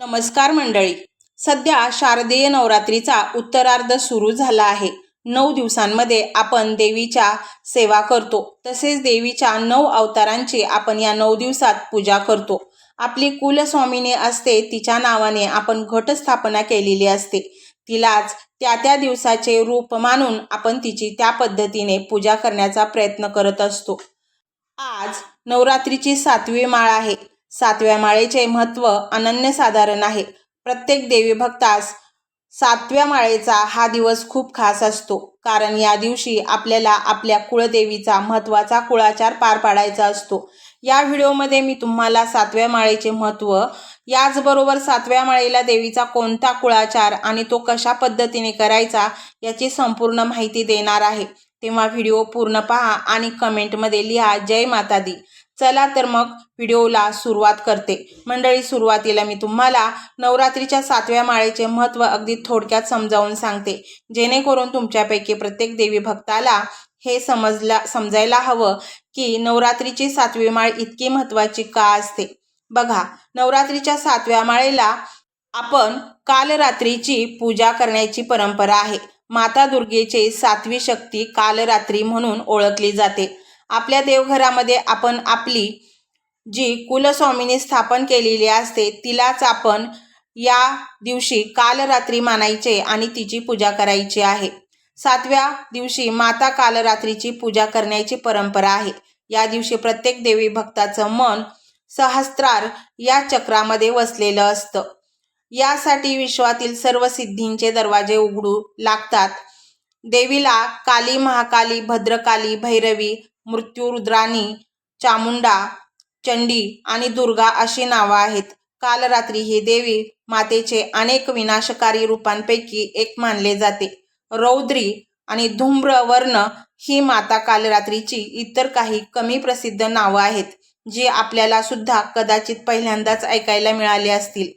नमस्कार मंडळी. सध्या शारदीय नवरात्रीचा उत्तरार्ध सुरू झाला आहे. नऊ दिवसांमध्ये आपण देवीच्या सेवा करतो. तसेच देवीच्या नऊ अवतारांची आपण या नऊ दिवसात पूजा करतो. आपली कुलस्वामिनी असते तिच्या नावाने आपण घटस्थापना केलेली असते. तिलाच त्या त्या दिवसाचे रूप मानून आपण तिची त्या पद्धतीने पूजा करण्याचा प्रयत्न करत असतो. आज नवरात्रीची सातवी माळ आहे. सातव्या माळेचे महत्त्व अनन्यसाधारण आहे. प्रत्येक देवी भक्तास सातव्या माळेचा हा दिवस खूप खास असतो. कारण या दिवशी आपल्याला आपल्या कुळदेवीचा महत्त्वाचा कुळाचार पार पाडायचा असतो. या व्हिडिओमध्ये मी तुम्हाला सातव्या माळेचे महत्त्व याचबरोबर सातव्या माळेला देवीचा कोणता कुळाचार आणि तो कशा पद्धतीने करायचा याची संपूर्ण माहिती देणार आहे. तेव्हा व्हिडिओ पूर्ण पहा आणि कमेंटमध्ये लिहा जय माता दी. चला तर मग व्हिडिओला सुरुवात करते. मंडळी सुरुवातीला मी तुम्हाला नवरात्रीच्या सातव्या माळेचे महत्त्व अगदी थोडक्यात समजावून सांगते. जेणेकरून तुमच्यापैकी प्रत्येक देवी भक्ताला हे समजला समजायला हवं की नवरात्रीची सातवी माळ इतकी महत्त्वाची का असते? बघा नवरात्रीच्या सातव्या माळेला आपण कालरात्रीची पूजा करण्याची परंपरा आहे. माता दुर्गेचे सातवी शक्ती कालरात्री म्हणून ओळखली जाते. आपल्या देवघरामध्ये आपण आपली जी कुलस्वामीने स्थापन केलेली असते तिलाच आपण या दिवशी कालरात्री मानायचे आणि तिची पूजा करायची आहे. सातव्या दिवशी माता कालरात्रीची पूजा करण्याची परंपरा आहे. या दिवशी प्रत्येक देवी भक्ताचं मन सहस्त्रार या चक्रामध्ये वसलेलं असतं. यासाठी विश्वातील सर्व सिद्धींचे दरवाजे उघडू लागतात. देवीला काली महाकाली भद्रकाली भैरवी मृत्युरुद्रानी चामुंडा चंडी आणि दुर्गा अशी नावं आहेत. काल रात्री ही देवी मातेचे अनेक विनाशकारी रूपांपैकी एक मानले जाते. रौद्री आणि धूम्र वर्ण ही माता कालरात्रीची इतर काही कमी प्रसिद्ध नावं आहेत जी आपल्याला सुद्धा कदाचित पहिल्यांदाच ऐकायला मिळाली असतील.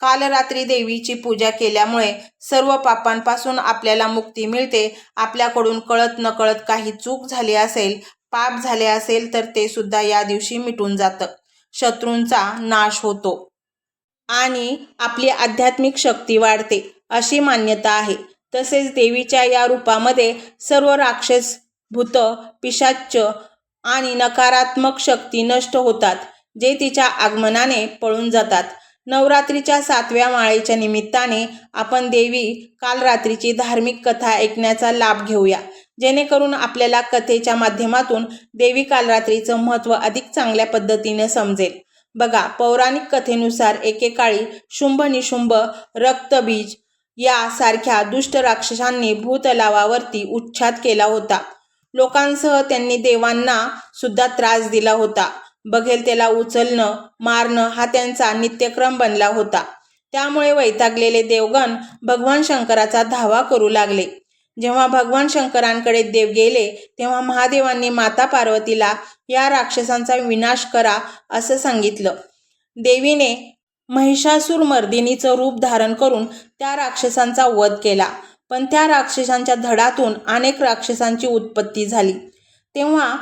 कालरात्री देवीची पूजा केल्यामुळे सर्व पापांपासून आपल्याला मुक्ती मिळते आपल्याकडून कळत नकळत काही चूक झाली असेल पाप झाले असेल तर ते सुद्धा या दिवशी मिटून जातं. शत्रूंचा नाश होतो. आणि आपली आध्यात्मिक शक्ती वाढते अशी मान्यता आहे. तसेच देवीच्या या रूपामध्ये सर्व राक्षस भूत पिशाच्च आणि नकारात्मक शक्ती नष्ट होतात जे तिच्या आगमनाने पळून जातात. नवरात्रीच्या सातव्या माळेच्या निमित्ताने आपण देवी काल रात्रीची धार्मिक कथा ऐकण्याचा लाभ घेऊया. जेणेकरून आपल्याला कथेच्या माध्यमातून देवी कालरात्रीचं महत्त्व अधिक चांगल्या पद्धतीने समजेल. बघा पौराणिक कथेनुसार एकेकाळी शुंभ निशुंभ रक्तबीज यासारख्या दुष्ट राक्षसांनी भूतलावावरती उच्छाद केला होता. लोकांसह त्यांनी देवांना सुद्धा त्रास दिला होता. बघेल त्याला उचलणं मारणं हा त्यांचा नित्यक्रम बनला होता. त्यामुळे वैतागलेले देवगण भगवान शंकराचा धावा करू लागले. जेव्हा भगवान शंकरांकडे देव गेले तेव्हा महादेवांनी माता पार्वतीला या राक्षसांचा विनाश करा असं सांगितलं. देवीने महिषासूर मर्दिनीचं रूप धारण करून त्या राक्षसांचा वध केला. पण त्या राक्षसांच्या धडातून अनेक राक्षसांची उत्पत्ती झाली. तेव्हा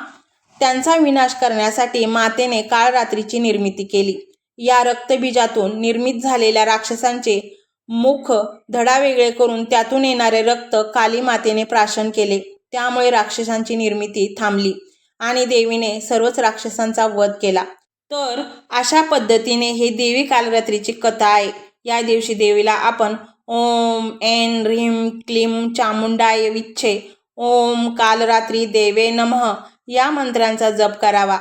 त्यांचा विनाश करण्यासाठी मातेने काळ रात्रीची निर्मिती केली. या रक्तबीजातून निर्मित झालेल्या राक्षसांचे मुख धडा वेगळे करून त्यातून येणारे रक्त काली मातेने प्राशन केले. त्यामुळे राक्षसांची निर्मिती थांबली आणि देवीने सर्वच राक्षसांचा वध केला. तर अशा पद्धतीने हे देवी कालरात्रीची कथा आहे. या दिवशी देवीला आपण ओम एन ह्रीम क्लीम चामुंडाय विच्छे ओम कालरात्री देवे नमः या मंत्रांचा जप करावा.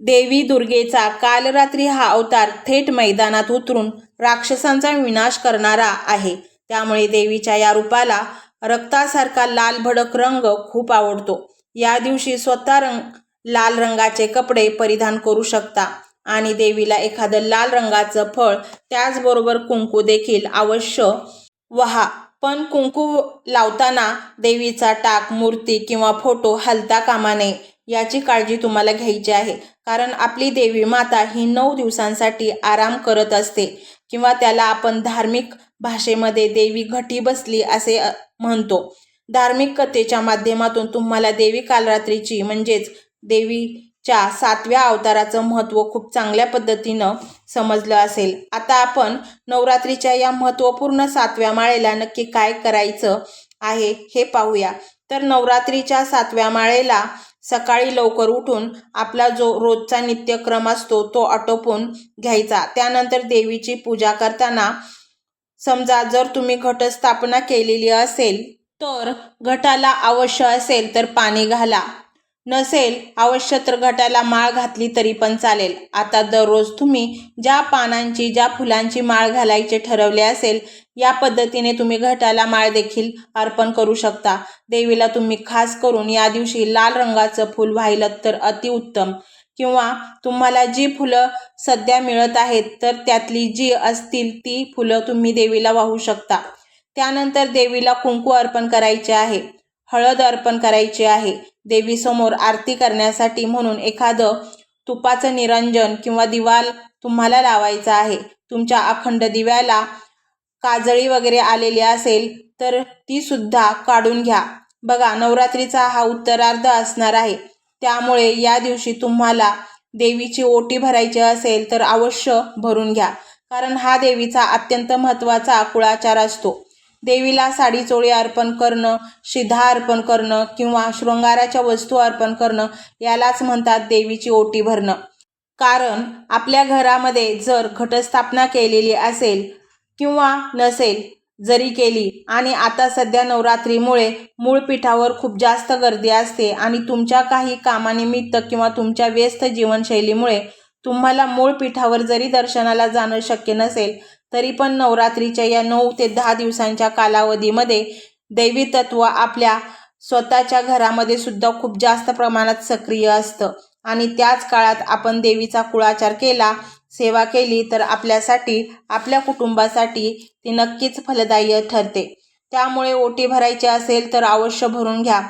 देवी दुर्गेचा काल रात्री हा अवतार थेट मैदानात उतरून राक्षसांचा विनाश करणारा आहे. त्यामुळे देवीच्या या रूपाला रक्तासारखा लाल भडक रंग खूप आवडतो. या दिवशी स्वतः रंग लाल रंगाचे कपडे परिधान करू शकता आणि देवीला एखादं लाल रंगाचं फळ त्याचबरोबर कुंकू देखील अवश्य वहा. पण कुंकू लावताना देवीचा टाक मूर्ती किंवा फोटो हलता कामा नये याची काळजी तुम्हाला घ्यायची आहे. कारण आपली देवी माता ही नऊ दिवसांसाठी आराम करत असते किंवा त्याला आपण धार्मिक भाषेमध्ये देवी घटी बसली असे म्हणतो. धार्मिक कथेच्या माध्यमातून तुम्हाला देवी कालरात्रीची म्हणजेच देवीच्या सातव्या अवताराचं महत्त्व खूप चांगल्या पद्धतीनं समजलं असेल. आता आपण नवरात्रीच्या या महत्त्वपूर्ण सातव्या माळेला नक्की काय करायचं आहे हे पाहूया. तर नवरात्रीच्या सातव्या माळेला सकाळी लवकर उठून आपला जो रोजचा नित्यक्रम असतो तो आटोपून घ्यायचा. त्यानंतर देवीची पूजा करताना समजा जर तुम्ही घटस्थापना केलेली असेल तर घटाला अवश्य असेल तर पाणी घाला. नसेल अवश्य तर घटाला माळ घातली तरी पण चालेल. आता दररोज तुम्ही ज्या पानांची ज्या फुलांची माळ घालायचे ठरवले असेल या पद्धतीने तुम्ही घटाला माळ देखील अर्पण करू शकता. देवीला तुम्ही खास करून या दिवशी लाल रंगाचं फूल वाहिलं तर अतिउत्तम किंवा तुम्हाला जी फुलं सध्या मिळत आहेत तर त्यातली जी असतील ती फुलं तुम्ही देवीला वाहू शकता. त्यानंतर देवीला कुंकू अर्पण करायचे आहे. हळद अर्पण करायची आहे. देवीसमोर आरती करण्यासाठी म्हणून एखादं तुपाचं निरंजन किंवा दिवाल तुम्हाला लावायचा आहे. तुमच्या अखंड दिव्याला काजळी वगैरे आलेली असेल तर ती सुद्धा काढून घ्या. बघा नवरात्रीचा हा उत्तरार्ध असणार आहे. त्यामुळे या दिवशी तुम्हाला देवीची ओटी भरायची असेल तर अवश्य भरून घ्या. कारण हा देवीचा अत्यंत महत्त्वाचा कुळाचार असतो. देवीला साडी चोळी अर्पण करणं शिधा अर्पण करणं किंवा शृंगाराच्या वस्तू अर्पण करणं यालाच म्हणतात देवीची ओटी भरणं. कारण आपल्या घरामध्ये जर घटस्थापना केलेली असेल किंवा नसेल जरी केली आणि आता सध्या नवरात्रीमुळे मूळ पीठावर खूप जास्त गर्दी असते आणि तुमच्या काही कामानिमित्त किंवा तुमच्या व्यस्त जीवनशैलीमुळे तुम्हाला मूळ पीठावर जरी दर्शनाला जाणं शक्य नसेल तरी पण नवरात्रीच्या या नऊ ते दहा दिवसांच्या कालावधीमध्ये दैवी तत्व आपल्या स्वतःच्या घरामध्ये सुद्धा खूप जास्त प्रमाणात सक्रिय असतं. आणि त्याच काळात आपण देवीचा कुळाचार केला सेवा केली तर आपल्यासाठी आपल्या कुटुंबासाठी ती नक्कीच फलदायी ठरते. त्यामुळे ओटी भरायची असेल तर अवश्य भरून घ्या.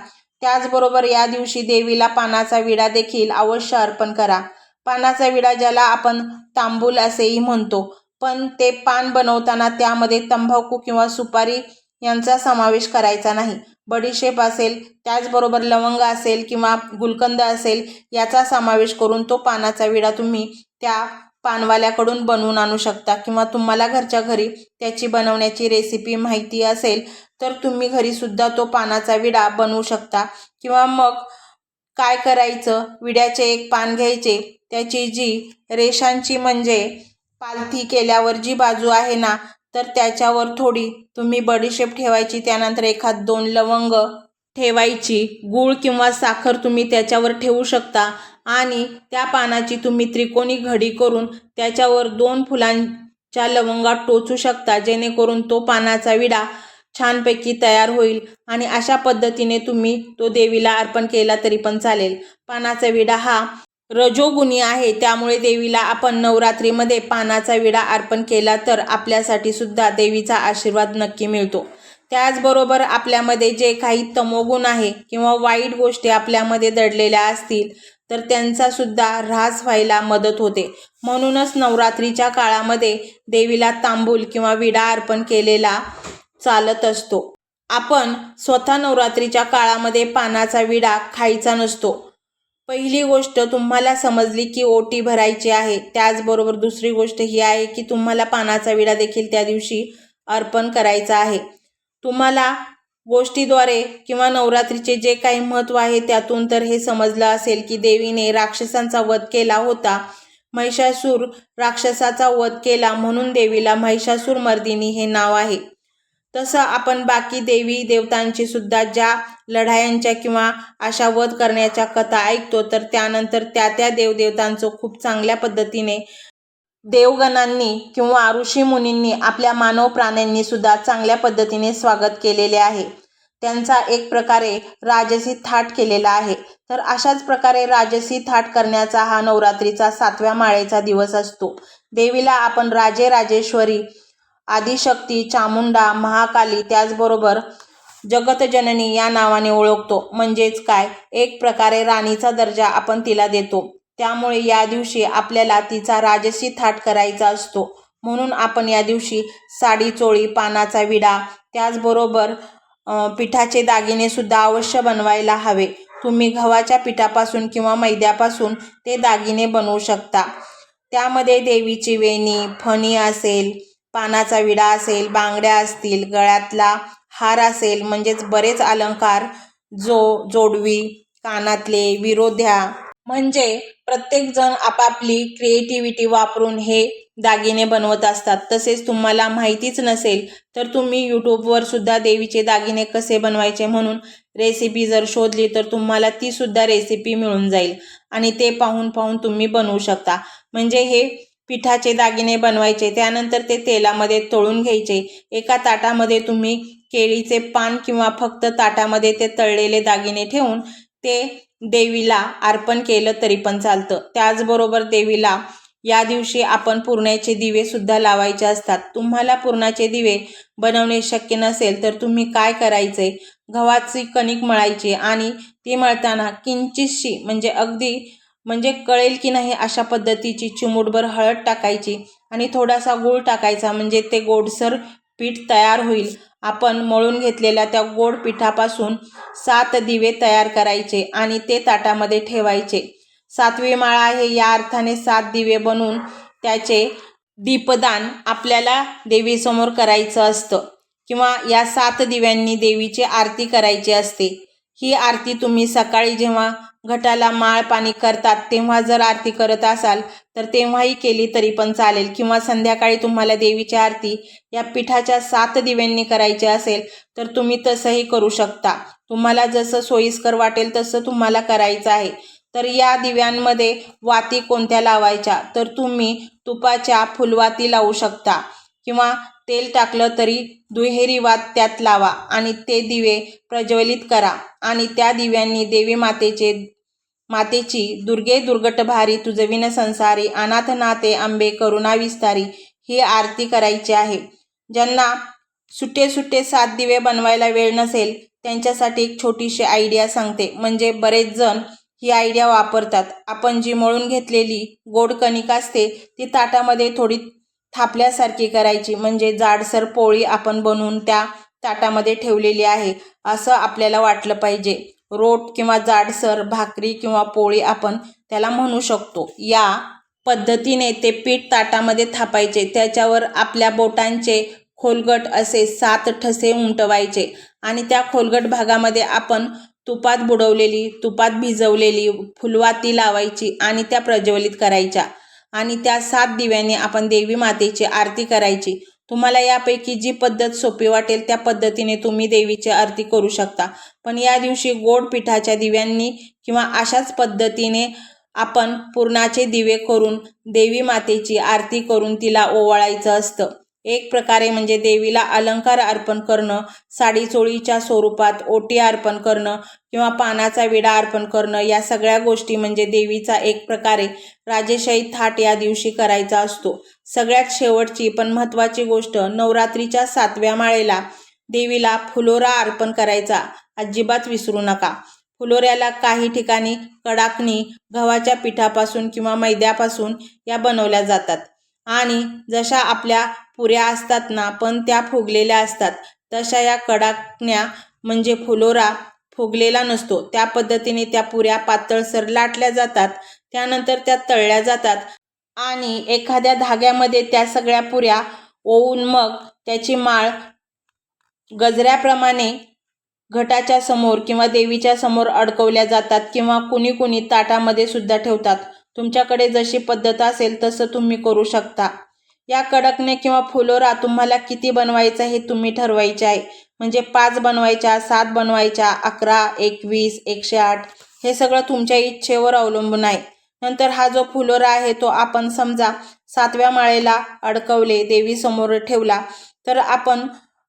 त्याचबरोबर या दिवशी देवीला पानाचा विडा देखील अवश्य अर्पण करा. पानाचा विडा ज्याला आपण तांबूल असेही म्हणतो. पण ते पान बनवताना त्यामध्ये तंबाखू किंवा सुपारी यांचा समावेश करायचा नाही. बडीशेप असेल त्याचबरोबर लवंग असेल किंवा गुलकंद असेल याचा समावेश करून तो पानाचा विडा तुम्ही त्या पानवाल्याकडून बनवून आणू शकता किंवा तुम्हाला घरच्या घरी त्याची बनवण्याची रेसिपी माहिती असेल तर तुम्ही घरीसुद्धा तो पानाचा विडा बनवू शकता. किंवा मग काय करायचं? विड्याचे एक पान घ्यायचे. त्याची जी रेषांची म्हणजे पालथी केल्यावर जी बाजू आहे ना तर त्याच्यावर थोडी तुम्ही बडीशेप ठेवायची त्यानंतर एखाद दोन लवंग ठेवायची गूळ किंवा साखर तुम्ही त्याच्यावर ठेवू शकता आणि त्या पानाची तुम्ही त्रिकोणी घडी करून त्याच्यावर दोन फुलांच्या लवंगा टोचू शकता जेणेकरून तो पानाचा विडा छानपैकी तयार होईल आणि अशा पद्धतीने तुम्ही तो देवीला अर्पण केला तरी पण चालेल. पानाचा विडा हा रजोगुणी आहे. त्यामुळे देवीला आपण नवरात्रीमध्ये पानाचा विडा अर्पण केला तर आपल्यासाठी सुद्धा देवीचा आशीर्वाद नक्की मिळतो. त्याचबरोबर आपल्यामध्ये जे काही तमोगुण आहे किंवा वाईट गोष्टी आपल्यामध्ये दडलेल्या असतील तर त्यांचा सुद्धा ऱ्हास व्हायला मदत होते. म्हणूनच नवरात्रीच्या काळामध्ये देवीला तांबूल किंवा विडा अर्पण केलेला चालत असतो. आपण स्वतः नवरात्रीच्या काळामध्ये पानाचा विडा खायचा नसतो. पहिली गोष्ट तुम्हाला समजली की ओटी भरायची आहे. त्याचबरोबर दुसरी गोष्ट ही आहे की तुम्हाला पानाचा विडा देखील त्या दिवशी अर्पण करायचा आहे. तुम्हाला गोष्टीद्वारे किंवा नवरात्रीचे जे काही महत्त्व आहे त्यातून तर हे समजलं असेल की देवीने राक्षसांचा वध केला होता. महिषासूर राक्षसाचा वध केला म्हणून देवीला महिषासूर मर्दिनी हे नाव आहे. तसं आपण बाकी देवी देवतांची सुद्धा ज्या लढायांच्या किंवा अशा वध करण्याच्या कथा ऐकतो तर त्यानंतर त्या त्या देवदेवतांचं खूप चांगल्या पद्धतीने देवगणांनी किंवा ऋषीमुनींनी आपल्या मानव प्राण्यांनी सुद्धा चांगल्या पद्धतीने स्वागत केलेले आहे. त्यांचा एक प्रकारे राजसी थाट केलेला आहे. तर अशाच प्रकारे राजसी थाट करण्याचा हा नवरात्रीचा सातव्या माळेचा दिवस असतो. देवीला आपण राजे राजेश्वरी आदिशक्ती चामुंडा महाकाली त्याचबरोबर जगतजननी या नावाने ओळखतो. म्हणजेच काय? एक प्रकारे राणीचा दर्जा आपण तिला देतो. त्यामुळे या दिवशी आपल्याला तिचा राजसी थाट करायचा असतो. म्हणून आपण या दिवशी साडी चोळी पानाचा विडा त्याचबरोबर पिठाचे दागिने सुद्धा अवश्य बनवायला हवे. तुम्ही गव्हाच्या पिठापासून किंवा मैद्यापासून ते दागिने बनवू शकता. त्यामध्ये देवीची वेणी फणी असेल पानाचा विडा असेल बांगड्या असतील गळ्यातला हार असेल म्हणजेच बरेच अलंकार जो जोडवी कानातले विरोध्या म्हणजे प्रत्येकजण आपापली क्रिएटिव्हिटी वापरून हे दागिने बनवत असतात. तसेच तुम्हाला माहितीच नसेल तर तुम्ही यूट्यूबवर सुद्धा देवीचे दागिने कसे बनवायचे म्हणून रेसिपी जर शोधली तर तुम्हाला ती सुद्धा रेसिपी मिळून जाईल. आणि ते पाहून पाहून तुम्ही बनवू शकता. म्हणजे हे पिठाचे दागिने बनवायचे त्यानंतर ते तेलामध्ये तळून घ्यायचे. एका ताटामध्ये तुम्ही केळीचे पान किंवा फक्त ताटामध्ये ते तळलेले दागिने ठेवून ते देवीला अर्पण केलं तरी पण चालतं. त्याचबरोबर देवीला या दिवशी आपण पुरणाचे दिवे सुद्धा लावायचे असतात. तुम्हाला पुरणाचे दिवे बनवणे शक्य नसेल तर तुम्ही काय करायचे? गव्हाची कणिक मळायची आणि ती मळताना किंचितशी म्हणजे अगदी म्हणजे कळेल की नाही अशा पद्धतीची चिमूटभर हळद टाकायची आणि थोडासा गूळ टाकायचा म्हणजे ते गोडसर पीठ तयार होईल. आपण मळून घेतलेल्या त्या गोड पिठापासून सात दिवे तयार करायचे आणि ते ताटामध्ये ठेवायचे. सातवी माळा हे या अर्थाने सात दिवे बनवून त्याचे दीपदान आपल्याला देवीसमोर करायचं असतं किंवा या सात दिव्यांनी देवीची आरती करायची असते. ही आरती तुम्ही सकाळी जेव्हा घटाला माळ पाणी करतात तेव्हा जर आरती करत असाल तर तेव्हाही केली तरी पण चालेल. किंवा संध्याकाळी तुम्हाला देवीची आरती या पिठाच्या सात दिव्यांनी करायची असेल तर तुम्ही तसंही करू शकता. तुम्हाला जसं सोयीस्कर वाटेल तसं तुम्हाला करायचं आहे. तर या दिव्यांमध्ये वाती कोणत्या लावायच्या? तर तुम्ही तुपाच्या फुलवाती लावू शकता. किंवा तेल टाकलं तरी दुहेरी वात त्यात लावा आणि ते दिवे प्रज्वलित करा. आणि त्या दिव्यांनी देवी मातेचे मातेची दुर्गे दुर्गट भारी तुझविन संसारी अनाथ नाते आंबे करुणा विस्तारी ही आरती करायची आहे. ज्यांना सुट्टे सुट्टे सात दिवे बनवायला वेळ नसेल त्यांच्यासाठी एक छोटीशी आयडिया सांगते. म्हणजे बरेच जण ही आयडिया वापरतात. आपण जी मळून घेतलेली गोड कणिक असते ती ताटामध्ये थोडी थापल्यासारखी करायची. म्हणजे जाडसर पोळी आपण बनवून त्या ताटामध्ये ठेवलेली आहे. असं आपल्याला वाटलं पाहिजे. रोट किंवा जाडसर भाकरी किंवा पोळी आपण त्याला म्हणू शकतो. या पद्धतीने ते पीठ ताटामध्ये थापायचे. त्याच्यावर आपल्या बोटांचे खोलगट असे सात ठसे उमटवायचे. आणि त्या खोलगट भागामध्ये आपण तुपात बुडवलेली तुपात भिजवलेली फुलवाती लावायची आणि त्या प्रज्वलित करायच्या. आणि त्या सात दिव्याने आपण देवी मातेची आरती करायची. तुम्हाला यापैकी जी पद्धत सोपी वाटेल त्या पद्धतीने तुम्ही देवीची आरती करू शकता. पण या दिवशी गोड पिठाच्या दिव्यांनी किंवा अशाच पद्धतीने आपण पूर्णाचे दिवे करून देवी मातेची आरती करून तिला ओवाळायचं असतं. एक प्रकारे म्हणजे देवीला अलंकार अर्पण करणं साडी चोळीच्या स्वरूपात ओटी अर्पण करणं किंवा पानाचा विडा अर्पण करणं या सगळ्या गोष्टी म्हणजे देवीचा एक प्रकारे राजेशाही थाट या दिवशी करायचा असतो. सगळ्यात शेवटची पण महत्त्वाची गोष्ट नवरात्रीच्या सातव्या माळेला देवीला फुलोरा अर्पण करायचा. अजिबात विसरू नका. फुलोऱ्याला काही ठिकाणी कडाकणी गव्हाच्या पिठापासून किंवा मैद्यापासून या बनवल्या जातात. आणि जशा आपल्या पुऱ्या असतात ना पण त्या फुगलेल्या असतात. तशा या कडाकण्या म्हणजे फुलोरा फुगलेला नसतो. त्या पद्धतीने त्या पुऱ्या पातळसर लाटल्या जातात त्यानंतर त्या तळल्या जातात आणि एखाद्या धाग्यामध्ये त्या सगळ्या पुऱ्या ओवून मग त्याची माळ गजऱ्याप्रमाणे घटाच्या समोर किंवा देवीच्या समोर अडकवल्या जातात किंवा कुणी कुणी ताटामध्ये सुद्धा ठेवतात. तुमच्याकडे जशी पद्धत असेल तसं तुम्ही करू शकता. या कडकने किंवा फुलोरा तुम्हाला किती बनवायचं हे तुम्ही ठरवायचे आहे. म्हणजे पाच बनवायच्या सात बनवायच्या अकरा एकवीस एकशे आठ हे सगळं तुमच्या इच्छेवर अवलंबून आहे. नंतर हा जो फुलोरा आहे तो आपण समजा सातव्या माळेला अडकवले देवीसमोर ठेवला तर आपण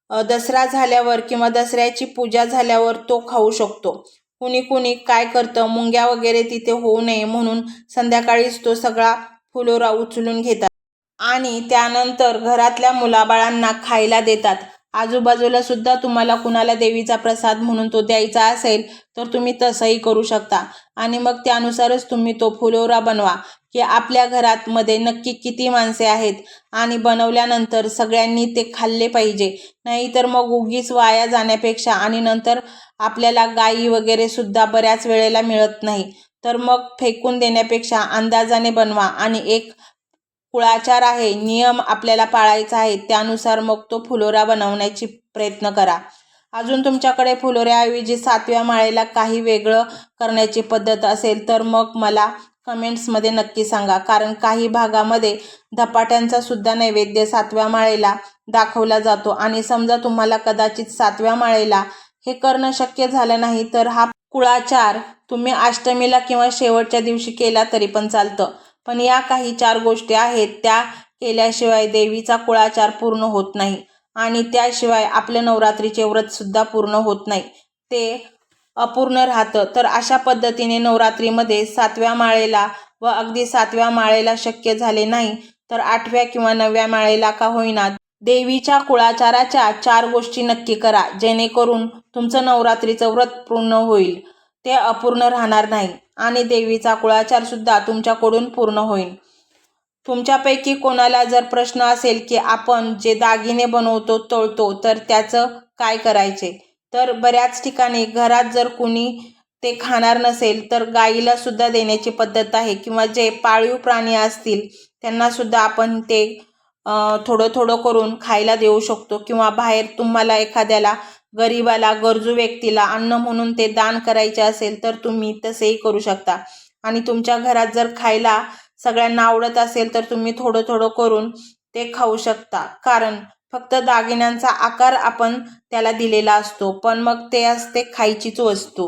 दसरा झाल्यावर किंवा दसऱ्याची पूजा झाल्यावर तो खाऊ शकतो. कुणी कुणी काय करतं मुंग्या वगैरे तिथे होऊ नये म्हणून संध्याकाळीच तो सगळा फुलोरा उचलून घेतात. आणि त्यानंतर घरातल्या मुलाबाळांना खायला देतात. आजूबाजूला सुद्धा तुम्हाला कुणाला देवीचा प्रसाद म्हणून तो द्यायचा असेल तर तुम्ही तसंही करू शकता. आणि मग त्यानुसारच तुम्ही तो फुलोरा बनवा की आपल्या घरात मध्ये नक्की किती माणसे आहेत आणि बनवल्यानंतर सगळ्यांनी ते खाल्ले पाहिजे. नाहीतर मग उगीच वाया जाण्यापेक्षा आणि नंतर आपल्याला गाई वगैरे सुद्धा बऱ्याच वेळेला मिळत नाही. तर मग फेकून देण्यापेक्षा अंदाजाने बनवा आणि एक कुळाचार आहे नियम आपल्याला पाळायचा आहे त्यानुसार मग तो फुलोरा बनवण्याची प्रयत्न करा. अजून तुमच्याकडे फुलोऱ्याऐवजी सातव्या माळेला काही वेगळं करण्याची पद्धत असेल तर मग मला कमेंट्समध्ये नक्की सांगा. कारण काही भागामध्ये धपाट्यांचा सुद्धा नैवेद्य सातव्या माळेला दाखवला जातो. आणि समजा तुम्हाला कदाचित सातव्या माळेला हे करणं शक्य झालं नाही तर हा कुळाचार तुम्ही अष्टमीला किंवा शेवटच्या दिवशी केला तरी पण चालतं. पण या काही चार गोष्टी आहेत त्या केल्याशिवाय देवीचा कुळाचार पूर्ण होत नाही आणि त्याशिवाय आपलं नवरात्रीचे व्रतसुद्धा पूर्ण होत नाही. ते अपूर्ण राहतं. तर अशा पद्धतीने नवरात्रीमध्ये सातव्या माळेला व अगदी सातव्या माळेला शक्य झाले नाही तर आठव्या किंवा नवव्या माळेला का होईना देवीच्या कुळाचाराच्या चार गोष्टी नक्की करा. जेणेकरून तुमचं नवरात्रीचं व्रत पूर्ण होईल. ते अपूर्ण राहणार नाही आणि देवीचा कुळाचार सुद्धा तुमच्याकडून पूर्ण होईल. तुमच्यापैकी कोणाला जर प्रश्न असेल की आपण जे दागिने बनवतो तळतो तर त्याचं काय करायचे? तर बऱ्याच ठिकाणी घरात जर कुणी ते खाणार नसेल तर गाईला सुद्धा देण्याची पद्धत आहे किंवा जे पाळीव प्राणी असतील त्यांना सुद्धा आपण ते थोडं थोडं करून खायला देऊ शकतो किंवा बाहेर तुम्हाला एखाद्याला गरीबाला गरजू व्यक्तीला अन्न म्हणून ते दान करायचे असेल तर तुम्ही तसेही करू शकता. आणि तुमच्या घरात जर खायला सगळ्यांना आवडत असेल तर तुम्ही थोडं थोडं करून ते खाऊ शकता. कारण फक्त दागिन्यांचा आकार आपण त्याला दिलेला असतो पण मग ते असते खायचीच वस्तू.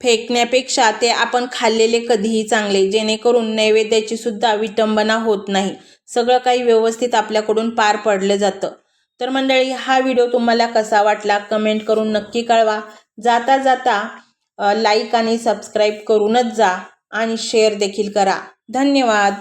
फेकण्यापेक्षा ते आपण खाल्लेले कधीही चांगले जेणेकरून नैवेद्याची सुद्धा विटंबना होत नाही. सगळं काही व्यवस्थित आपल्याकडून पार पडलं जातं. तर मंडळी हा व्हिडिओ तुम्हाला कसा वाटला कमेंट करून नक्की कळवा. जाता जाता लाईक आणि सबस्क्राईब करूनच जा आणि शेअर देखील करा. धन्यवाद.